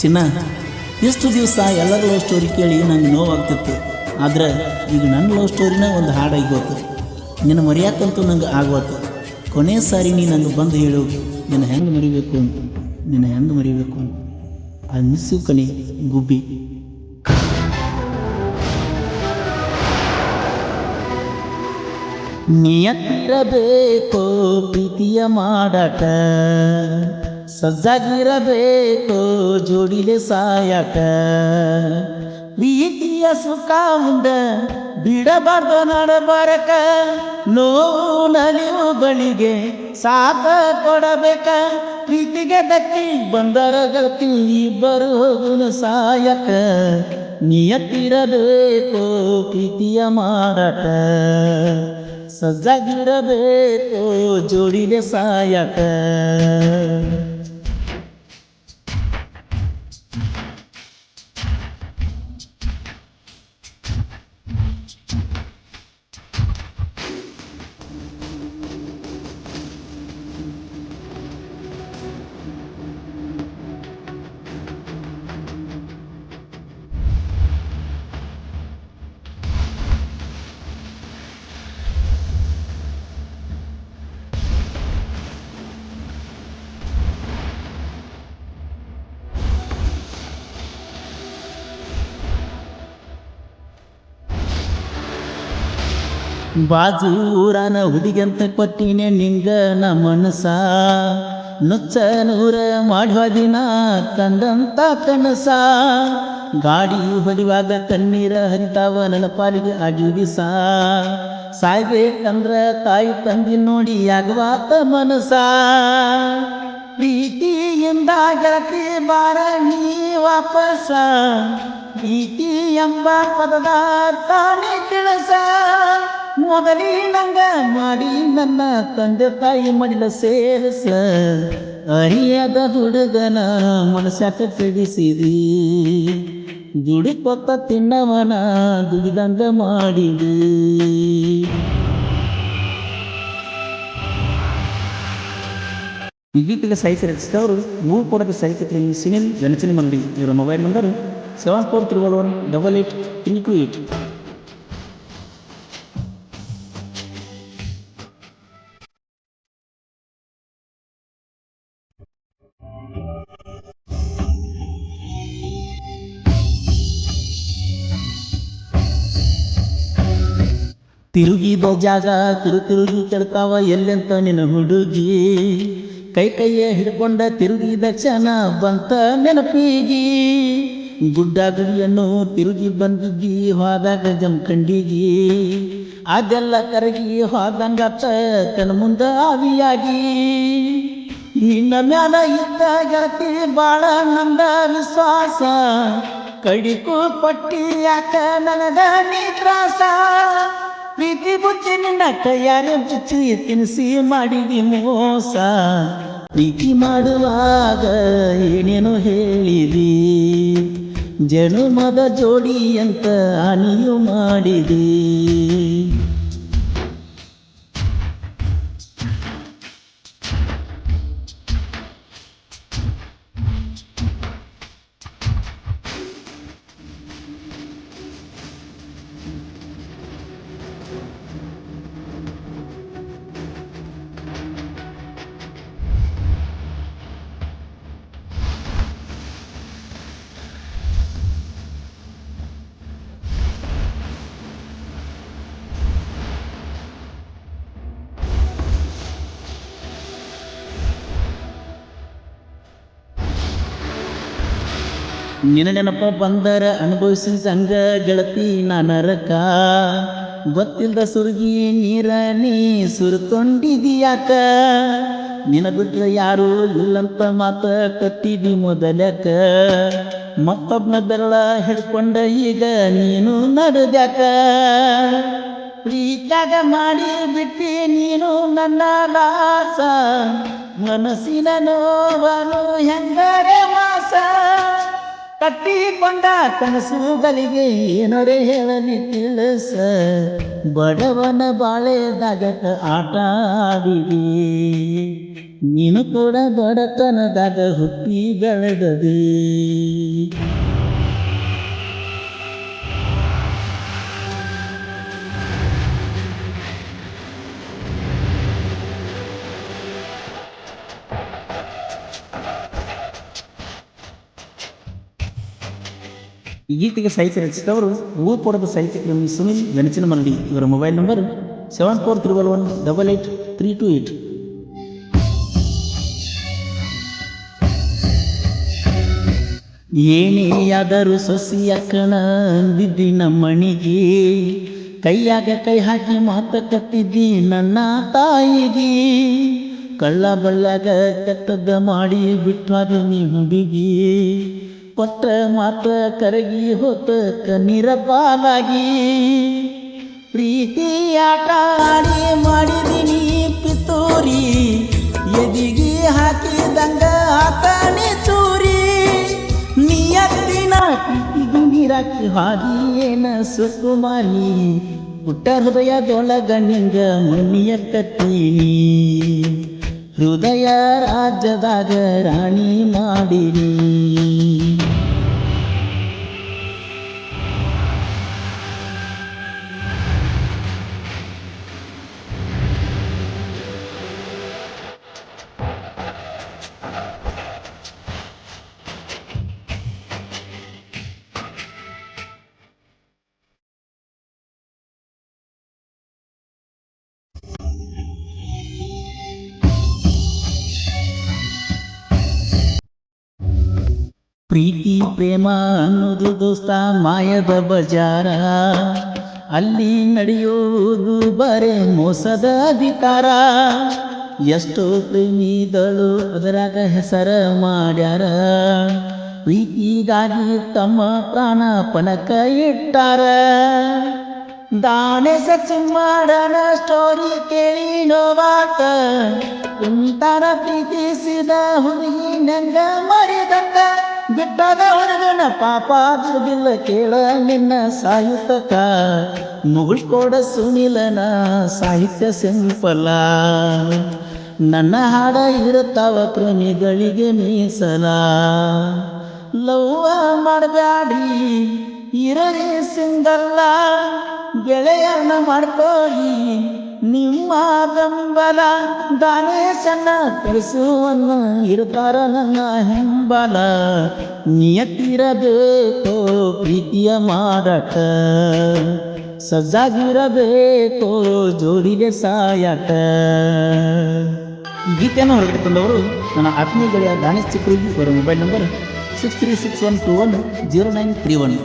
ಚಿನ್ನ. ಎಷ್ಟು ದಿವಸ ಎಲ್ಲರ ಲವ್ ಸ್ಟೋರಿ ಕೇಳಿ ನಂಗೆ ನೋವಾಗ್ತಿತ್ತು. ಆದರೆ ಈಗ ನನ್ನ ಲವ್ ಸ್ಟೋರಿನ ಒಂದು ಹಾಡಾಗಿ ಗೊತ್ತು ನಿನ್ನ ಮರೆಯಾಕಂತೂ ನಂಗೆ ಆಗೋತು. ಕೊನೆ ಸಾರಿ ನೀ ನಂಗೆ ಬಂದು ಹೇಳು, ನಿನ್ನ ಹೆಂಗೆ ಮರಿಬೇಕು ಅಂತ. ನಿನ್ನ ಹೆಂಗೆ ಮರಿಬೇಕು ಅಂತ. ಆ ಮಿಸ್ಸು ಕಣಿ, ಗುಬ್ಬಿ. ನಿಯತ್ತಿರಬೇಕು ಪ್ರೀತಿಯ ಮಾಡಾಟ ಸಜ್ಜಾಗಿರಬೇಕು, ಜೋಡಿಲೆ ಸಾಯಕ. ಪ್ರೀತಿಯ ಸುಖ ಉಂಡ, ಬಿಡಬಾರ್ದು ನಡಬಾರಕ. ನೋವು ನಲಿವು ಬಳಿಗೆ ಸಾಥ ಕೊಡಬೇಕ. ಪ್ರೀತಿಗೆ ದಕ್ಕಿ ಬಂದರ ಗತಿ ಇಬ್ಬರು ಸಾಯಕ. ನಿಯತ್ತಿರಬೇಕು, ಪ್ರೀತಿಯ ಮಾರಾಟ. ಸಜ್ಜಾಗಿರಬೇಕು, ಜೋಡಿಲೆ ಸಾಯಕ. ಬಾಜು ಹುಡುಗಿ ಹುಡುಗಂತ ಕೊಟ್ಟಿನೆ ನಿಂಗ ನ ಮನಸ ನುಚ್ಚ ನೂರ ಮಾಡುವ ದಿನ ತಂದಂತ ಕನಸ. ಗಾಡಿ ಹೊಡಿವಾಗ ಕಣ್ಣೀರ ಹರಿತಾವ ನನ್ನ ಪಾಲಿಗೆ ಸಾ ದಿಸ ಸಾಯ್ಬೇಕಂದ್ರ ತಾಯಿ ತಂದಿ ನೋಡಿ ಆಗವಾತ ಮನಸ. ಪ್ರೀತಿಯಿಂದ ಗೆಳತಿ ಬಾರ ನೀ ವಾಪಸ. ಪ್ರೀತಿ ಎಂಬ ಪದದ ತಾನೇ ತಿಳಿಸ ಮೊದಲಿನಂಗ ಮಾಡಿ ನನ್ನ ತಂದೆ ತಾಯಿ ಮಡಿಲ ಸೇರಿಸ ಅರಿಯದ ಹುಡುಗನ ಮನಸ್ಯಾಕ ತಿಳಿಸಿದಿ ದುಡಿಕೊತ್ತ ತಿನ್ನವನ ದುಡಿದಂಗ ಮಾಡಿದಿ ಈ ಗೀತೆಗೆ ಸಾಹಿತ್ಯ ರಚಿಸಿದವರು ಮೂರು ಕೊಡಕ್ಕೆ ಸಾಹಿತ್ಯ ಸಿನಿಲ್ ಜನಚನಿ ಮಂಗಡಿ ಇವರ mobile number seven four triple one double eight three two eight ತಿರುಗಿದ ಜಾಗ ತಿರು ತಿರುಗಿ ಕೆಡ್ತಾವ, ಎಲ್ಲೆಂತ ನಿನ್ನ ಹುಡುಗಿ? ಕೈ ಕೈಯ ಹಿಡ್ಕೊಂಡ ತಿರುಗಿದ ಕ್ಷಣ ಬಂತ ನೆನಪಿಗಿ. ಗುಡ್ಡ ಗುಡಿಯನ್ನು ತಿರುಗಿ ಬಂದಿದ್ದಿ, ಹೋದಾಗ ಜಮ್ಕಂಡಿಗಿ ಅದೆಲ್ಲ ಕರಗಿ ಹೋದಂಗ ತನ್ನ ಮುಂದ ಆವಿಯಾಗಿ. ನಿನ್ನ ಮ್ಯಾಲ ಇದ್ದ ಗೆಳತಿ ಬಾಳ ನಂದ ವಿಶ್ವಾಸ. ಕಡಿಕು ಪಟ್ಟಿ ಯಾಕ ನನಗ ನೀ ತ್ರಾಸ? ಪ್ರೀತಿ ಬುಚ್ಚಿ ನಿನ್ನ ಕೈಯಾರೆ ಬುಚ್ಚಿ ತಿನಿಸಿ ಮಾಡಿದಿ ಮೋಸ. ಪ್ರೀತಿ ಮಾಡುವಾಗ ಏನೇನೋ ಹೇಳಿದಿ. ಜನುಮದ ಜೋಡಿ ಅಂತ ಅನಿಯು ಮಾಡಿದಿ. ನಿನ್ನ ನೆನಪ ಬಂದರ ಅನುಭವಿಸಿ ಸಂಗ ಗೆಳತಿ ನರಕ. ಗೊತ್ತಿಲ್ಲದ ಸುರುಗಿ ನೀರ ನೀ ಸುರುತೊಂಡಿದ್ಯಾಕ. ನಿನ ಬಿಟ್ರೆ ಯಾರು ಇಲ್ಲಂತ ಮಾತ ಕಟ್ಟಿದಿ ಮೊದಲಕ ಮತ್ತೊಬ್ಬನ ಬೆರಳ ಹಿಡ್ಕೊಂಡ ಈಗ ನೀನು ನಡೆದ್ಯಾಕ. ಪ್ರೀತ್ಯಾಗ ಮಾಡಿ ಬಿಟ್ಟಿ ನೀನು ನನ್ನ ಲಾಸ ಮನಸ್ಸಿನ ನೋವನು ಹೆಂಗರೆ ಮಾಸ. ಕಟ್ಟಿಕೊಂಡ ಕನಸುಗಳಿಗೆ ಏನರೆ ಹೇಳಲಿ ತಿಳಿಸ. ಬಡವನ ಬಾಳೆದಾಗ ಆಟ ಆಡಿದಿ ನೀನು ಕೂಡ ಬಡತನದಾಗ ಹುಟ್ಟಿ ಬೆಳೆದದು. ಈ ಗೀತೆಗೆ ಸಾಹಿತ್ಯ ರಚಿಸಿದವರು ಊಪೊಡದ ಸಾಹಿತ್ಯ ಸುನಿಲ್ ವೆನಚಿನ ಮರಡಿ ಇವರ mobile number seven four triple one double eight three two eight ಏನೇಯಾದರೂ ಸೊಸಿಯ ಅಂದಿದ್ದಿ ನಮ್ಮಣಿಗೆ ಕೈಯಾಗ ಕೈ ಹಾಕಿ ಮಾತ ಕತ್ತಿದ್ದಿ ನನ್ನ ತಾಯಿಗೆ. ಕಳ್ಳ ಬಳ್ಳಾಗ ಕತ್ತದ ಮಾಡಿ ಬಿಟ್ಟಾಗ ನೀ ಹುಡುಗಿ ಕೊಟ್ಟ ಮಾತ ಕರಗಿ ಹೋತ ಕಣ್ಣೀರ ಪಾಲಾಗಿ ಪ್ರೀತಿ ಆಟ ಆಡಿ ಮಾಡಿದೀನಿ ಪಿತೂರಿ, ಎದಿಗಿ ಹಾಕಿದಂಗ ಆತಾನೆ ಚೂರಿ ನಿಯತ್ತಿನ ಪ್ರೀತಿಗೂ ನೀರಾಕಿ ಏನ ಸುಕುಮಾರಿ ಪುಟ್ಟ ಹೃದಯದೊಳಗ ನಿಂಗ ಮುನಿಯ ಕತ್ತೀನಿ. ಹೃದಯ ರಾಜ್ಯದಾಗ ರಾಣಿ ಮಾಡಿನಿ ಪ್ರೀತಿ, ಪ್ರೇಮ ಅನ್ನೋದು ದೋಸ್ತ, ಮಾಯದ ಬಜಾರ. ಅಲ್ಲಿ ನಡೆಯುವುದು ಬರೇ ಮೋಸದ ಅಧಿಕಾರ. ಎಷ್ಟೋ ಪ್ರೇಮಿಗಳು ಅದರಾಗ ಹೆಸರ ಮಾಡ್ಯಾರ. ಪ್ರೀತಿಗಾಗಿ ತಮ್ಮ ಪ್ರಾಣ ಪಣಕ ಇಟ್ಟಾರ. ದಾನೆ ಸಚ್ ಮಾಡನ ಸ್ಟೋರಿ ಕೇಳಿ ನೋವಾತ ಇಂತರ ಪ್ರೀತಿಸಿದ ಹುಡುಗಿ ನಂಗ ಮರಿದಕ್ಕ ಬಿಟ್ಟದ ಹುಡುಗನ ಪಾಪ ಬಿಲ್ಲ ಕೇಳ ನಿನ್ನ ಸಾಯುತಕ. ಮುಗುಳ್ಕೊಡ ಸುನಿಲನ ಸಾಹಿತ್ಯ ಸಿಂಪಲ. ನನ್ನ ಹಾಡ ಇರುತ್ತಾವ ಪ್ರೇಮಿಗಳಿಗೆ ಮೀಸಲ. ಲವ್ವ ಮಾಡಬ್ಯಾಡಿ, ಇರಲಿ ಸಿಂಗಲ್ಲ. ಗೆಳೆಯರನ್ನ ಮಾಡ್ಕೊಳ್ಳಿ. ನಿಮ್ಮ ಬೆಂಬಲ ದಾನೇಶನ ಕಳಿಸುವನ್ನ ಇರ್ತಾರ ನನ್ನ ಹೆಂಬಲ. ನಿಯತ್ತಿರಬೇಕು ಪ್ರೀತಿಯ ಮಾಡಟ ಸಜ್ಜಾಗಿರಬೇಕು ಜೋಡಿಗೆ ಸಾಯಟ. ಈ ಗೀತೆಯನ್ನು ಹೊರಗಡೆ ತಂದವರು ನನ್ನ ಆತ್ಮೀಯ ಗೆಳೆಯ ದಾನೇಶ್ ಚಿಕ್ಕರಿಗೆ ಅವರ mobile number six three six one two one zero nine three one